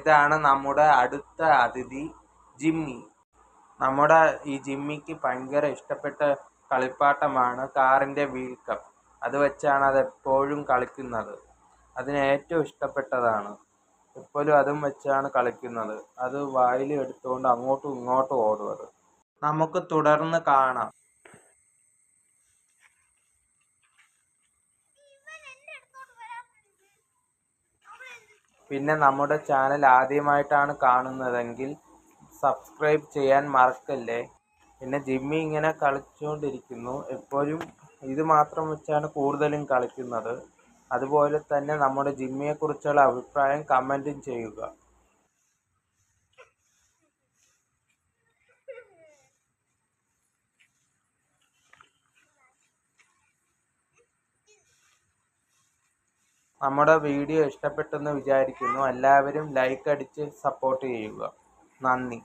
ഇതാണ് നമ്മുടെ അടുത്ത അതിഥി ജിമ്മി. നമ്മുടെ ഈ ജിമ്മിക്ക് ഭയങ്കര ഇഷ്ടപ്പെട്ട കളിപ്പാട്ടമാണ് കാറിന്റെ വീൽ കപ്പ്. അത് വെച്ചാണ് അത് എപ്പോഴും കളിക്കുന്നത്. അതിന് ഏറ്റവും ഇഷ്ടപ്പെട്ടതാണ്. എപ്പോഴും അതും വെച്ചാണ് കളിക്കുന്നത്. അത് വായിൽ എടുത്തുകൊണ്ട് അങ്ങോട്ടും ഇങ്ങോട്ടും ഓടും അത് നമുക്ക് തുടർന്ന് കാണാം. പിന്നെ നമ്മുടെ ചാനൽ ആദ്യമായിട്ടാണ് കാണുന്നതെങ്കിൽ സബ്സ്ക്രൈബ് ചെയ്യാൻ മറക്കല്ലേ? പിന്നെ ജിമ്മി ഇങ്ങനെ കളിച്ചുകൊണ്ടിരിക്കുന്നു എപ്പോഴും ഇത് മാത്രം വെച്ചാണ് കൂടുതലും കളിക്കുന്നത്. അതുപോലെ തന്നെ നമ്മുടെ ജിമ്മിയെക്കുറിച്ചുള്ള അഭിപ്രായം കമന്റും ചെയ്യുക. നമ്മുടെ വീഡിയോ ഇഷ്ടപ്പെട്ടെന്ന് വിചാരിക്കുന്നു. എല്ലാവരും ലൈക്ക് അടിച്ച് സപ്പോർട്ട് ചെയ്യുക. നന്ദി.